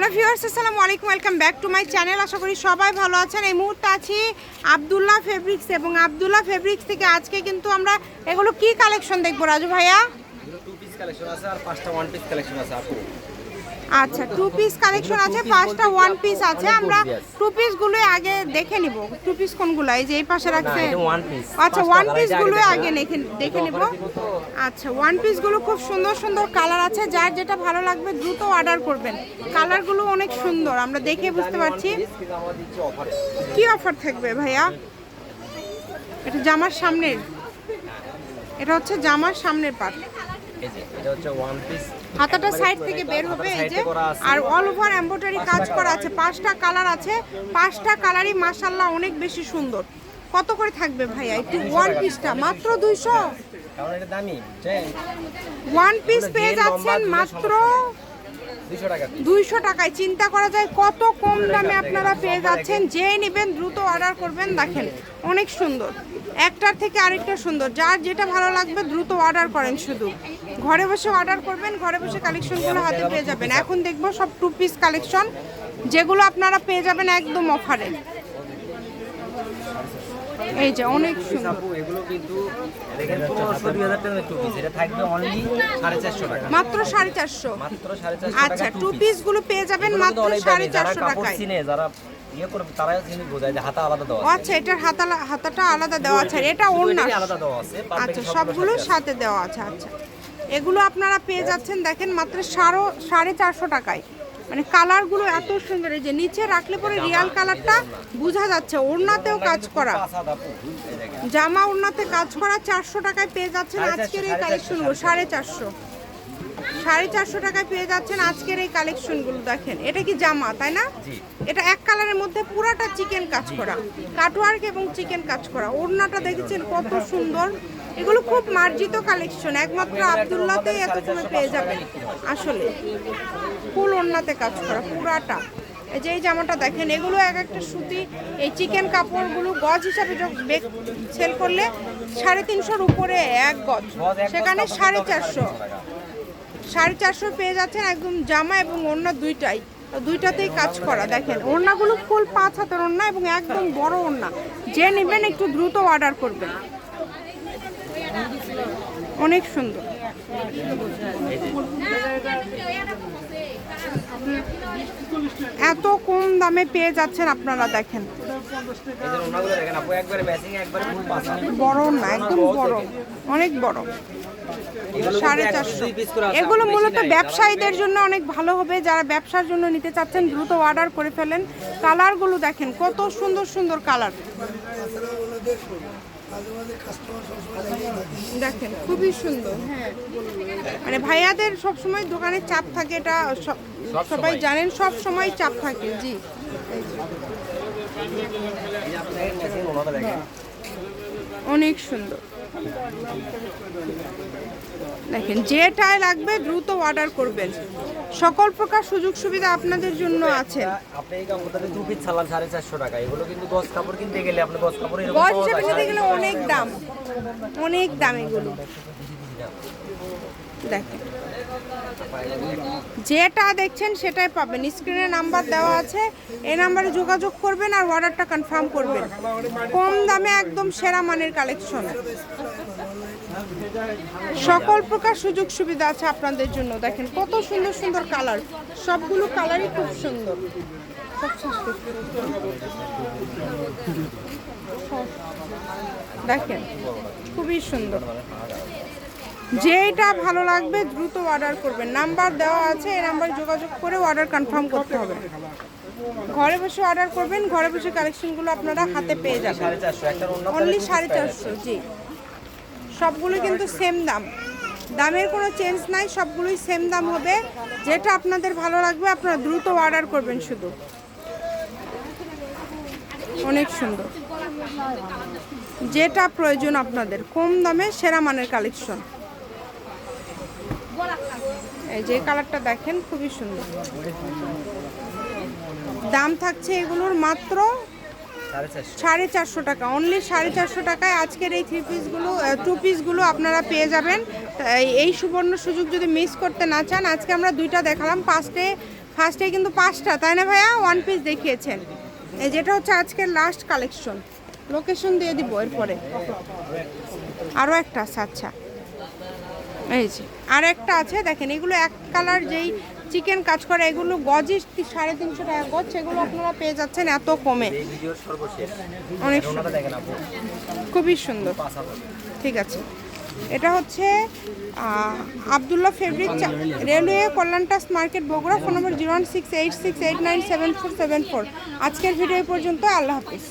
Hello viewers আসসালামু আলাইকুম welcome back to my channel আশা করি সবাই ভালো আছেন। এই মুহূর্তে আছি আবদুল্লাহ ফেব্রিক্স এবং আবদুল্লাহ ফেব্রিক্স থেকে আজকে কিন্তু আমরা এগুলো কি কালেকশন দেখব রাজু ভাইয়া? আচ্ছা টু পিস কালেকশন আছে পাঁচটা ওয়ান পিস আছে। আমরা টু পিসগুলো আগে দেখে নিব। টু পিস কোনগুলো? এই যে এই পাশে রাখছে। আচ্ছা ওয়ান পিসগুলো আগে দেখে। দেখে নিব। আচ্ছা ওয়ান পিসগুলো খুব সুন্দর সুন্দর কালার আছে। যার যেটা ভালো লাগবে দ্রুত অর্ডার করবেন। কালারগুলো অনেক সুন্দর আমরা দেখে বুঝতে পারছি। কি অফার থাকবে ভাইয়া? এটা জামার সামনের। এটা হচ্ছে জামার সামনের পাট এই যে এটা হচ্ছে ওয়ান পিস হাতাটা সাইড থেকে বের হবে এই যে। আর অল ওভার এমব্রয়ডারি কাজ করা আছে পাঁচটা কালার আছে। পাঁচটা কালারই মাশাল্লাহ অনেক বেশি সুন্দর। কত করে থাকবে ভাইয়া? একটু ওয়ান পিসটা মাত্র দুইশো? কারণ এটা দামি বুঝছেন ওয়ান পিস পেয়ে যাচ্ছেন মাত্র দুইশো টাকায়। চিন্তা করা যায় কত কম দামে আপনারা পেয়ে যাচ্ছেন। যে নেবেন দ্রুত অর্ডার করবেন। দেখেন অনেক সুন্দর। একটার থেকে আরেকটা সুন্দর। যার যেটা ভালো লাগবে দ্রুত অর্ডার করেন শুধু। ঘরে বসে অর্ডার করবেন ঘরে বসে কালেকশনগুলো হাতে পেয়ে যাবেন। এখন দেখব সব টু পিস কালেকশন যেগুলো আপনারা পেয়ে যাবেন একদম অফারে এই যে অনেক সুন্দর। এগুলো কিন্তু মাত্র সাড়ে চারশো। আচ্ছা টু পিসগুলো পেয়ে যাবেন মাত্র সাড়ে চারশো টাকায়। যারা ইয়ে আচ্ছা এটার হাতা হাতাটা আলাদা দেওয়া আছে এটা অন্য আলাদা দেওয়া আছে আচ্ছা সবগুলো সাথে দেওয়া আছে আচ্ছা। এগুলো আপনারা পেয়ে যাচ্ছেন দেখেন মাত্র সাড়ে সাড়ে চারশো টাকায়। মানে কালারগুলো এত সুন্দর এই যে নিচে রাখলে পরে রিয়াল কালারটা বোঝা যাচ্ছে ওড়নাতেও কাজ করা। জামা ওড়নাতে কাজ করা চারশো টাকায় পেয়ে যাচ্ছেন। আজকের এই কালেকশনগুলো সাড়ে চারশো। সাড়ে চারশো টাকায় পেয়ে যাচ্ছেন আজকের এই কালেকশনগুলো দেখেন। এটা কি জামা তাই না? এটা এক কালারের মধ্যে পুরাটা চিকেন কাজ করা। কাটওয়ার্ক এবং চিকেন কাজ করা। ওড়নাটা দেখেছেন কত সুন্দর। এগুলো খুব মার্জিত কালেকশন। একমাত্র আবদুল্লাতেই এত কমে পেয়ে যাবেন। আসলে ফুল ওড়নাতে কাজ করা পুরাটা। এই যে এই জামাটা দেখেন এগুলো এক একটা সুতি। এই চিকেন কাপড়গুলো গজ হিসাবে সেল করলে সাড়ে তিনশোর উপরে এক গজ। সেখানে সাড়ে চারশো। 450 টাকা। সাড়ে চারশো পেয়ে যাচ্ছেন একদম জামা এবং ওড়না দুইটাই। দুইটাতেই কাজ করা দেখেন। ওড়নাগুলো ফুল পাঁচ হাতের ওড়না এবং একদম বড় ওড়না। যে নেবেন একটু দ্রুত অর্ডার করবেন। অনেক সুন্দর। এত কম দামে পেয়ে যাচ্ছেন আপনারা দেখেন। বড় না একদম বড়। অনেক বড়। সাড়ে চারশো। এগুলো মূলত ব্যবসায়ীদের জন্য অনেক ভালো হবে যারা ব্যবসার জন্য নিতে চাচ্ছেন দ্রুত অর্ডার করে ফেলেন। কালারগুলো দেখেন কত সুন্দর সুন্দর কালার। দেখেন খুবই সুন্দর হ্যাঁ। মানে ভাইয়াদের সব সময় দোকানে চাপ থাকে এটা সবাই জানেন সব সময় চাপ থাকে জি। অনেক সুন্দর। দেখেন যেটাই লাগবে দ্রুত অর্ডার করবেন। সকল প্রকার সুযোগ সুবিধা আপনাদের জন্য আছে। আপনি এই কাপড়টাতে দু পিস ছাড়লাম সাড়ে চারশো টাকা এগুলো কিন্তু গজ কাপড় কিনতে গেলে আপনি গজ কাপড় গজ হিসেবে নিতে গেলে অনেক দাম অনেক দাম এগুলো। দেখেন। যেটা দেখছেন সেটাই পাবেন। স্ক্রিনে নাম্বার দেওয়া আছে, এই নাম্বারে যোগাযোগ করবেন আর অর্ডারটা কনফার্ম করবেন। কম দামে একদম সেরা মানের কালেকশন। সকল প্রকার সুযোগ সুবিধা আছে আপনাদের জন্য। দেখেন কত সুন্দর সুন্দর কালার। সবগুলো কালারই খুব সুন্দর। দেখেন, খুবই সুন্দর। যেটা ভালো লাগবে দ্রুত অর্ডার করবেন। নাম্বার দেওয়া আছে এই নাম্বারে যোগাযোগ করে অর্ডার কনফার্ম করতে হবে। ঘরে বসে অর্ডার করবেন ঘরে বসে কালেকশনগুলো আপনারা হাতে পেয়ে যাবেন। অনলি সাড়ে চারশো জি। সবগুলো কিন্তু সেম দাম। দামের কোনো চেঞ্জ নাই সবগুলোই সেম দাম হবে। যেটা আপনাদের ভালো লাগবে আপনারা দ্রুত অর্ডার করবেন শুধু। অনেক সুন্দর। যেটা প্রয়োজন আপনাদের কম দামে সেরা মানের কালেকশন এই যে কালারটা দেখেন, খুবই সুন্দর। দাম থাকছে এগুলোর মাত্র সাড়ে চারশো টাকা। অনলি সাড়ে চারশো টাকায় আজকের এই থ্রি পিসগুলো টু পিসগুলো আপনারা পেয়ে যাবেন। এই- সুবর্ণ সুযোগ যদি মিস করতে না চান, আজকে আমরা দুইটা দেখালাম। ফার্স্টে ফার্স্টে কিন্তু পাঁচটা, তাই না ভাইয়া? ওয়ান পিস দেখিয়েছেন। যেটা হচ্ছে আজকের লাস্ট কালেকশন লোকেশন দিয়ে দিব এরপরে। আরও একটা আছে আচ্ছা। এই যে আর একটা আছে দেখেন এগুলো এক কালার যেই চিকেন কাজ করে এগুলো গজে সাড়ে তিনশো টাকা গজ সেগুলো আপনারা পেয়ে যাচ্ছেন এত কমে। অনেক খুবই সুন্দর। ঠিক আছে। এটা হচ্ছে Abdullah fabric railway কল্যাণটাস market Bogura phone number zero one six eight six eight nine seven four seven four. আজকের ভিডিও পর্যন্ত আল্লাহ হাফিজ।